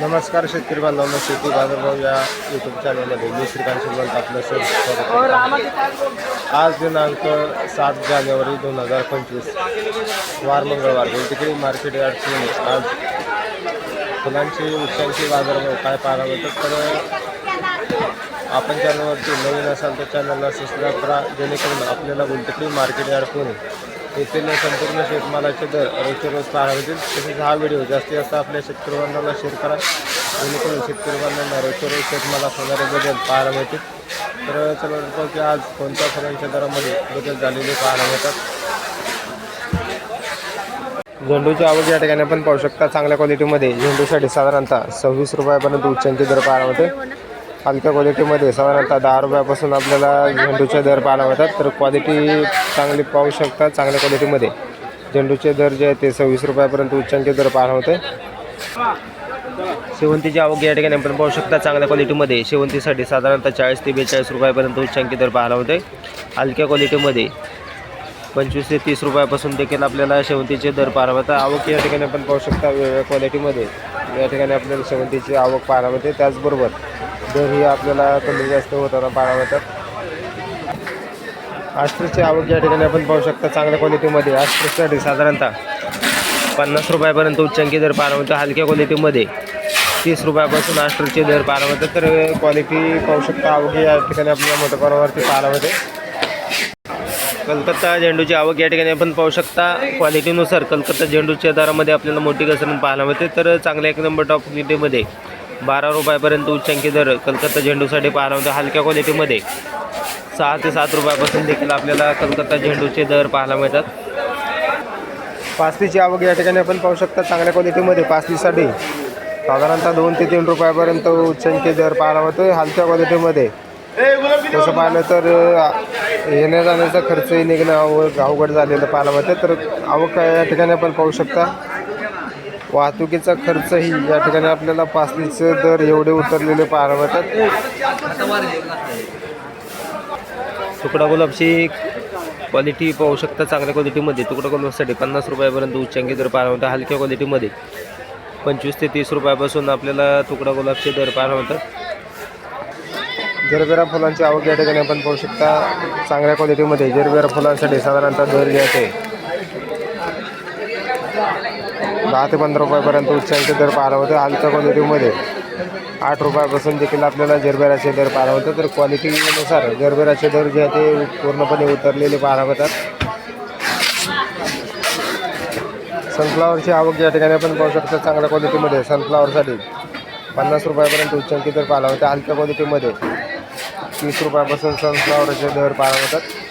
नमस्कार शेतकरी बांधवांनो शेती बाजारभाव या यूट्यूब चॅनलमध्ये मी श्रीकांत शिवंत आपलं सर स्वागत करतो. आज दिनांक सात जानेवारी दोन हजार पंचवीस वार मंगळवार. तिकडे मार्केट यार्ड आज फुलांची वृक्षांची बाजारभाव काय पाहायला मिळतात? तर आपण चॅनलवरती नवीन असाल तर चॅनलला सबस्क्राईब करा जेणेकरून आपल्याला गुलटिकडी मार्केट यार्ड पुणे येथील संपूर्ण शेतमालाचे दर रोजचे रोज पाहायला मिळतील. तसेच हा व्हिडिओ जास्तीत जास्त आपल्या शेतकरी बांधवांना शेअर करा. जेणेकरून शेतकरी बांधवांना रोजचे रोज शेतमालात होणारे बदल पाहायला मिळतील. तर चला बघू की आज कोणत्या फळांच्या दरामध्ये बदल झालेले पाहायला मिळतात. झेंडूची आवक या ठिकाणी आपण पाहू शकता. चांगल्या क्वालिटीमध्ये झेंडूसाठी साधारणतः सव्वीस रुपयापर्यंत उच्चांचे दर पाहायला मिळते. हलक्या क्वालिटीमध्ये साधारणतः दहा रुपयापासून आपल्याला झेंडूचे दर पाहायला मिळतात. तर क्वालिटी चांगली पाहू शकता चांगल्या क्वालिटीमध्ये झेंडूचे दर जे आहे ते सव्वीस रुपयापर्यंत उच्चांकी दर पाहायला होते शेवंतीची आवक या ठिकाणी आपण पाहू शकता चांगल्या क्वालिटीमध्ये शेवंतीसाठी साधारणतः चाळीस ते बेचाळीस रुपयापर्यंत उच्चांकी दर पाहायला होते हलक्या क्वालिटीमध्ये पंचवीस ते तीस रुपयापासून देखील आपल्याला शेवंतीचे दर पाहायला मिळतात. आवक या ठिकाणी आपण पाहू शकता वेगवेगळ्या क्वालिटीमध्ये या ठिकाणी आपल्याला शेवंतीची आवक पाहायला मिळते. त्याचबरोबर दर ही आपल्याला कमी जास्त होताना बारा मिळतात आस्ट्रसची आवक या ठिकाणी आपण पाहू शकता चांगल्या क्वालिटीमध्ये आस्ट्रससाठी साधारणतः पन्नास रुपयापर्यंत उच्चांकी दर पाहायला हलक्या क्वालिटीमध्ये तीस रुपयापासून आस्ट्रसचे दर पाहायला तर क्वालिटी पाहू शकता आवक या ठिकाणी आपल्याला मोठ्या प्रमाणावरती पाहायला होते कलकत्ता झेंडूची आवक या ठिकाणी आपण पाहू शकता क्वालिटीनुसार कलकत्ता झेंडूच्या दरामध्ये आपल्याला मोठी घसरण पाहायला मिळते तर चांगल्या एक नंबर टॉप क्वालिटीमध्ये बारा रुपयापर्यंत उच्चांकी दर कलकत्ता झेंडूसाठी पाहायला मिळतो हलक्या क्वालिटीमध्ये सहा ते सात रुपयापासून देखील आपल्याला कलकत्ता झेंडूचे दर पाहायला मिळतात. पाचलीची आवक या ठिकाणी आपण पाहू शकता चांगल्या क्वालिटीमध्ये पाचलीसाठी साधारणतः दोन ते तीन रुपयापर्यंत उच्चांकी दर पाहायला मिळतो हलक्या क्वालिटीमध्ये. तसं पाहिलं तर येण्या जाण्याचा खर्चही निघणं अव- अवघड झालेलं पाहायला मिळतं तर आवक या ठिकाणी आपण पाहू शकता. वाहतुकीचा खर्चही या ठिकाणी आपल्याला पासलीचे दर एवढे उतरलेले पाहायला मिळतात तुकडा गुलाबची क्वालिटी पाहू शकता चांगल्या क्वालिटीमध्ये तुकडा गुलाबसाठी पन्नास रुपयापर्यंत उच्चांकी दर पाहायला मिळतात हलक्या क्वालिटीमध्ये पंचवीस ते तीस रुपयापासून आपल्याला तुकडा गुलाबचे दर पाहायला मिळतात जरबेरा फुलांची आवक या ठिकाणी आपण पाहू शकता चांगल्या क्वालिटीमध्ये जरबेरा फुलांसाठी साधारणतः दर जे आहे ते दहा ते पंधरा रुपयापर्यंत उच्चांकी दर पाहायला होते. हलक्या क्वालिटीमध्ये आठ रुपयापासून देखील आपल्याला जरबेराचे दर पाहायला होतं. तर क्वालिटीनुसार जरबेराचे दर जे आहे ते पूर्णपणे उतरलेले पाहायला होतात सनफ्लावरची आवक या ठिकाणी आपण पाहू शकतो चांगल्या क्वालिटीमध्ये सनफ्लावरसाठी पन्नास रुपयापर्यंत उच्चांकी दर पाहायला होते हलक्या क्वालिटीमध्ये तीस रुपयापासून सनफ्लावरचे दर पाहायला होतात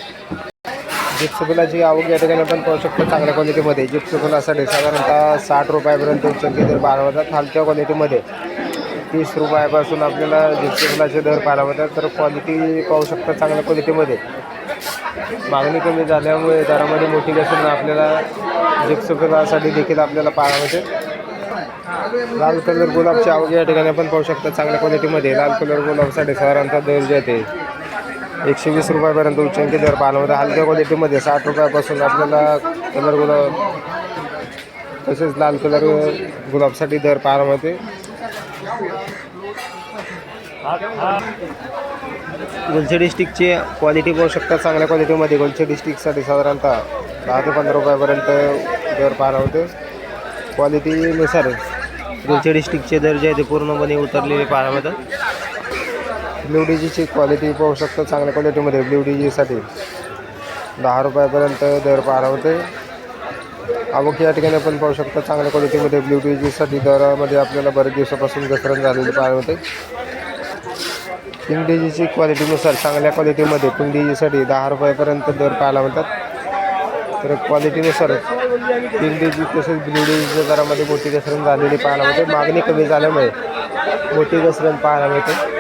जिप्स फुलाची आवक या ठिकाणी आपण पाहू शकतो चांगल्या क्वालिटीमध्ये जिप्स फुलासाठी साधारणतः साठ रुपयापर्यंत उच्चांकी दर पाहायला होतात हलक्या क्वालिटीमध्ये तीस रुपयापासून आपल्याला जिप्स फुलाचे दर पाहायला होतात तर क्वालिटी पाहू शकता चांगल्या क्वालिटीमध्ये मागणी कमी झाल्यामुळे दरामध्ये मोठी घसरण आपल्याला जिप्स फुलासाठी देखील आपल्याला पाहायला होते लाल कलर गुलाबची आवक या ठिकाणी आपण पाहू शकता चांगल्या क्वालिटीमध्ये लाल कलर गुलाबसाठी साधारणतः दर जे आहे एकशे वीस रुपयापर्यंत उच्चांकी दर पाहायला हलक्या क्वालिटीमध्ये साठ रुपयापासून आपल्याला कलर गुलाब तसेच लाल कलर गुलाबसाठी दर पाहायला मिळते. गुलछडी स्टिकची क्वालिटी पाहू शकता चांगल्या क्वालिटीमध्ये गुलछडी स्टिकसाठी साधारणतः दहा ते पंधरा रुपयापर्यंत दर पाहायला होते क्वालिटीनुसार गुलछडी स्टिकचे दर जे आहे ते पूर्णपणे उतरलेले पाहायला मिळतात. ब्ल्यू डीजीची क्वालिटी पाहू शकता चांगल्या क्वालिटीमध्ये ब्ल्यू डीजीसाठी दहा रुपयापर्यंत दर पाहायला होते आवक या ठिकाणी आपण पाहू शकता चांगल्या क्वालिटीमध्ये ब्ल्यू डीजीसाठी दरामध्ये आपल्याला बरेच दिवसापासून घसरण झालेली पाहायला होते. पिंक डीजीची क्वालिटीनुसार चांगल्या क्वालिटीमध्ये पिंक डीजीसाठी दहा रुपयापर्यंत दर पाहायला मिळतात. तर क्वालिटीनुसार पिंक डीजी तसेच ब्ल्यू डीजीच्या दरामध्ये मोठी घसरण झालेली पाहायला मिळते. मागणी कमी झाल्यामुळे मोठी घसरण पाहायला मिळते.